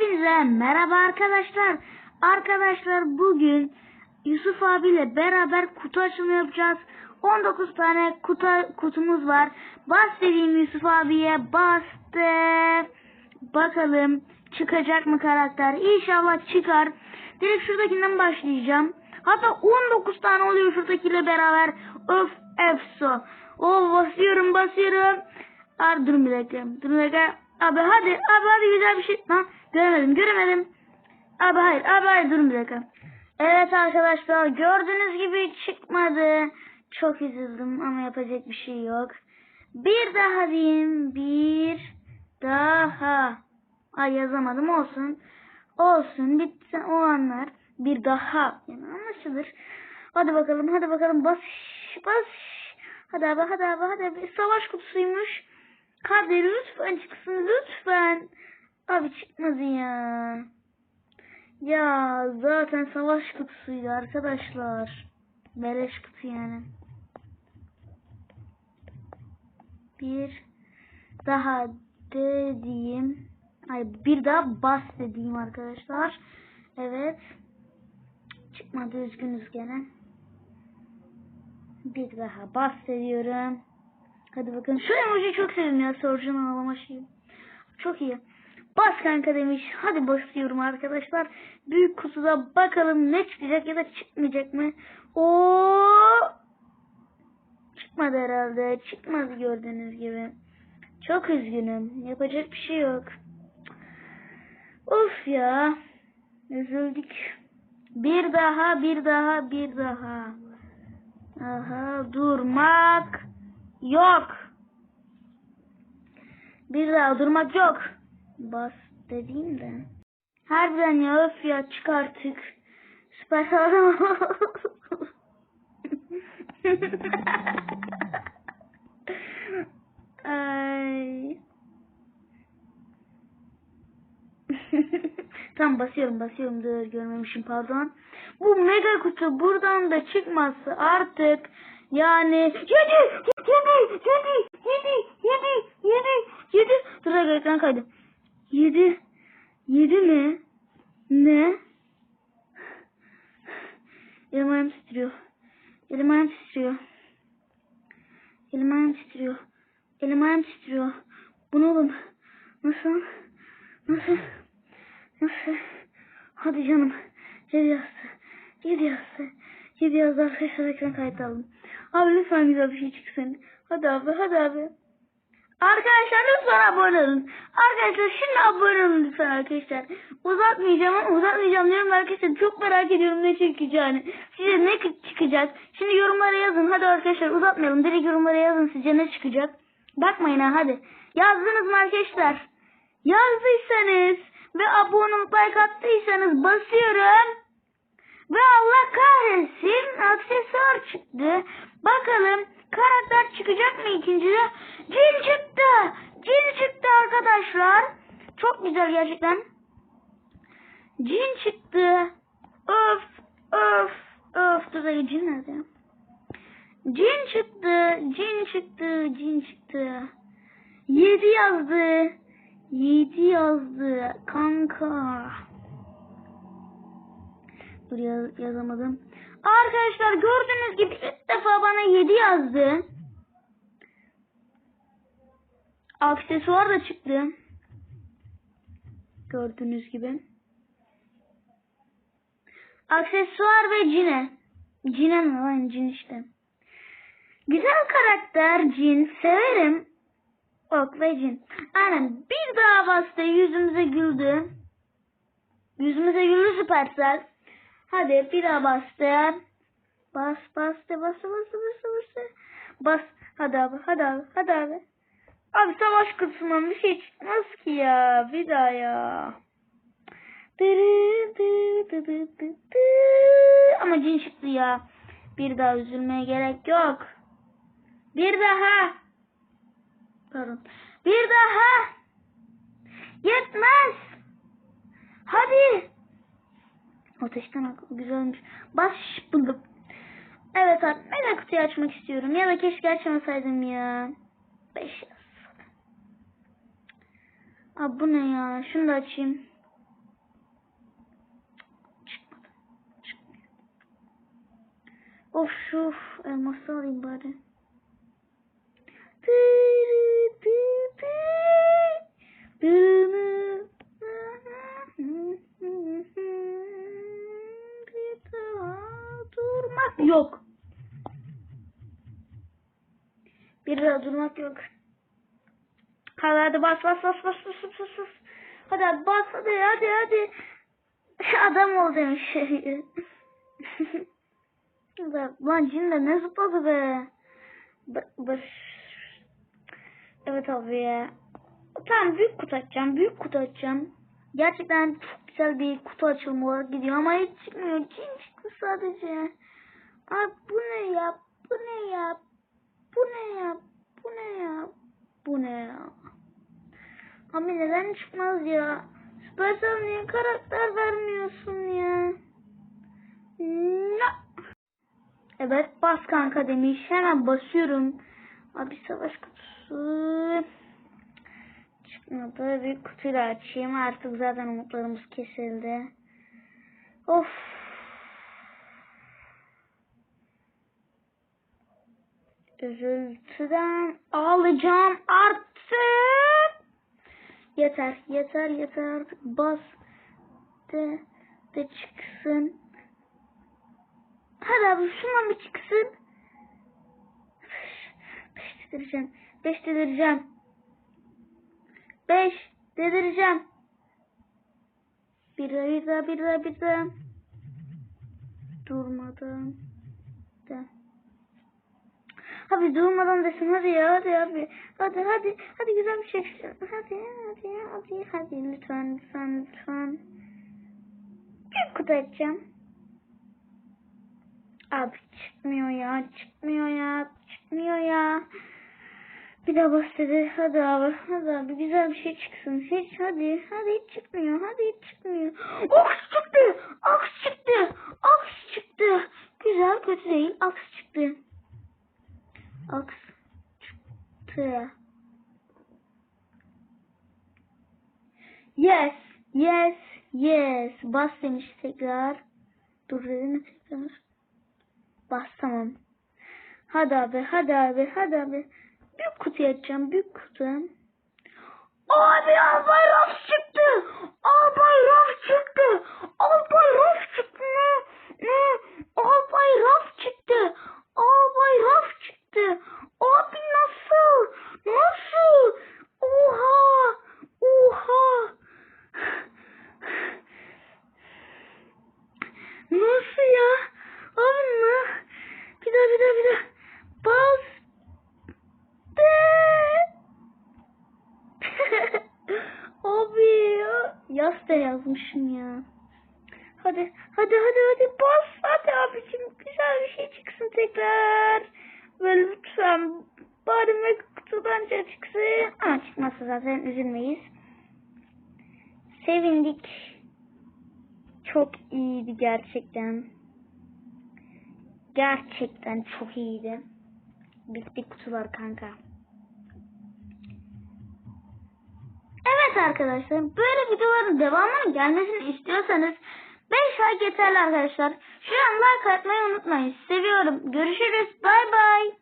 Hepinize merhaba arkadaşlar. Arkadaşlar bugün Yusuf abiyle beraber kutu açılımı yapacağız. 19 tane kutu, kutumuz var. Bas dediğim Yusuf abiye bastı. Bakalım çıkacak mı karakter? İnşallah çıkar. Direkt şuradakinden başlayacağım. Hatta 19 tane oluyor şuradakiyle beraber. Öf efso. Oh basıyorum basıyorum. Abi durun bir dakika. Durun bir dakika. Abi hadi. Abi hadi güzel bir şey. Ha, göremedim göremedim. Abi hayır. Abi hayır durun bir dakika. Evet arkadaşlar gördüğünüz gibi çıkmadı. Çok üzüldüm ama yapacak bir şey yok. Bir daha diyeyim. Bir daha. Ay yazamadım olsun. Olsun bitti o anlar. Bir daha. Yani anlaşılır. Hadi bakalım hadi bakalım bas bas. Hadi abi hadi abi hadi abi. Savaş kutusuymuş. Hadi lütfen çıksın lütfen. Abi çıkmadı ya. Ya zaten savaş kutusuydu arkadaşlar. Beleş kutu yani. Bir daha dediğim. Hayır bir daha bas dediğim arkadaşlar. Evet. Çıkmadı üzgünüz gene. Bir daha bas ediyorum. Hadi bakalım. Şu emoji çok sevdim ya. Sorcan ağlama şeyi. Çok iyi. Bas kanka demiş. Hadi başlıyorum arkadaşlar. Büyük kutuda bakalım ne çıkacak ya da çıkmayacak mı? Oo! Çıkmadı herhalde. Çıkmadı gördüğünüz gibi. Çok üzgünüm. Yapacak bir şey yok. Of ya. Üzüldük. Bir daha, bir daha, bir daha. Aha, durmak yok. Bir daha durmak yok. Bas dediğim de. Harbiden ya öf ya çık artık. Süper sağlam. Ay. Tam basıyorum basıyorum dur görmemişim pardon. Bu mega kutu buradan da çıkması artık yani yedi yedi yedi yedi yedi yedi yedi dur dakika ekran kaydı. Yedi yedi mi? Ne? Elim ayağım titriyor. Elim ayağım titriyor. Elim ayağım titriyor. Elim ayağım titriyor. Bu ne oğlum? Nasıl? Nasıl? Nasıl? Hadi canım. Yedi yazdı. Yedi yazdı. Yedi yazdı arkadaşlar ekran kayıt aldım. Abi lütfen güzel bir şey çıksın. Hadi abi hadi abi. Arkadaşlar lütfen abone olun. Arkadaşlar şimdi abone olun lütfen arkadaşlar. Uzatmayacağım uzatmayacağım diyorum arkadaşlar. Çok merak ediyorum ne çıkacağını. Size ne çıkacak? Şimdi yorumlara yazın. Hadi arkadaşlar uzatmayalım. Direkt yorumlara yazın sizce ne çıkacak. Bakmayın ha hadi. Yazdınız mı arkadaşlar? Yazdıysanız ve abone olup like attıysanız basıyorum. Ve Allah kahretsin aksesuar çıktı. Bakalım karakter çıkacak mı ikincide? Cin çıktı. Cin çıktı arkadaşlar. Çok güzel gerçekten. Cin çıktı. Öf öf öf. Dur da cin nerede? Cin çıktı. Cin çıktı. Cin çıktı. Yedi yazdı. Yedi yazdı. Kanka. Dur yaz, yazamadım. Arkadaşlar gördüğünüz gibi ilk defa bana 7 yazdı. Aksesuar da çıktı. Gördüğünüz gibi. Aksesuar ve cine. Cine mi lan cin işte. Güzel karakter cin. Severim. Ok ve cin. Aynen bir daha bastı yüzümüze güldü. Yüzümüze güldü süpersel. Hadi bir daha bastı. Bas bas de bas bas bas bas. Bas. Hadi abi hadi abi hadi abi. Abi savaş kutusundan bir şey çıkmaz ki ya. Bir daha ya. Ama cin çıktı ya. Bir daha üzülmeye gerek yok. Bir daha. Pardon. Bir daha. Yetmez. Hadi. Ateşten ak güzelmiş. Bas buldum. Evet abi mega kutuyu açmak istiyorum. Ya da keşke açmasaydım ya. 5 yaz. Abi bu ne ya? Şunu da açayım. Çıkmadı. Çıkmıyor. Of şu elması alayım bari. Durmak yok. Bir daha durmak yok. Hadi hadi bas bas bas bas bas bas bas. bas. Hadi hadi bas hadi hadi hadi. Adam ol demiş. Lan- cin ne zıpladı be. Ba- baş- Evet abi ya. Tamam büyük kutu açacağım. Büyük kutu açacağım. Gerçekten çok güzel bir kutu açılımı olarak gidiyor ama hiç çıkmıyor. Cin çıktı sadece. Abi bu ne ya? Bu ne ya? Bu ne ya? Bu ne ya? Bu ne ya? Abi neden çıkmaz ya? Supercell niye karakter vermiyorsun ya? No. Evet bas kanka demiş. Hemen basıyorum. Abi savaş kutusu. Çıkmadı. Bir kutuyla açayım. Artık zaten umutlarımız kesildi. Of. Üzüntüden ağlayacağım artık. Yeter, yeter, yeter artık. Bas. De, de çıksın. Hadi abi şundan bir çıksın. Beş dedireceğim. Beş dedireceğim. Beş dedireceğim. Bir daha, bir daha, bir daha, bir daha. Durmadan. Abi durmadan desin hadi ya hadi abi. Hadi hadi hadi güzel bir şey çıksın. Hadi hadi hadi hadi lütfen lütfen lütfen. Bir kutu açacağım. Abi çıkmıyor ya çıkmıyor ya çıkmıyor ya. Bir daha bas dedi. Hadi abi hadi abi güzel bir şey çıksın. Hiç hadi hadi hiç çıkmıyor hadi hiç çıkmıyor. Aks çıktı aks çıktı aks çıktı. Güzel kötü değil aks çıktı. Aks çıktı. Yes yes yes bas demiş tekrar. Dur dedi mi tekrar? Bas tamam. Hadi abi hadi abi hadi abi. Büyük kutu açacağım büyük kutu. Abi albay raf çıktı. Albay raf çıktı. Albay raf çıktı. Ne? Ne? Albay raf çıktı. Albay raf çıktı. Abi nasıl? Nasıl? Oha. Oha. Nasıl ya? Ne? Bir daha bir daha bir daha. Bas. Abi ya. Yaz da yazmışım ya. Hadi hadi hadi hadi bas. Hadi abicim güzel bir şey çıksın tekrar. Ve lütfen bari mega kutudan çıksın. Ama çıkmazsa zaten üzülmeyiz. Sevindik. Çok iyiydi gerçekten. Gerçekten çok iyiydi. Bitti kutular kanka. Evet arkadaşlar böyle videoların devamının gelmesini istiyorsanız 5 like yeterli arkadaşlar. Şu an like atmayı unutmayın. Seviyorum. Görüşürüz. Bay bay.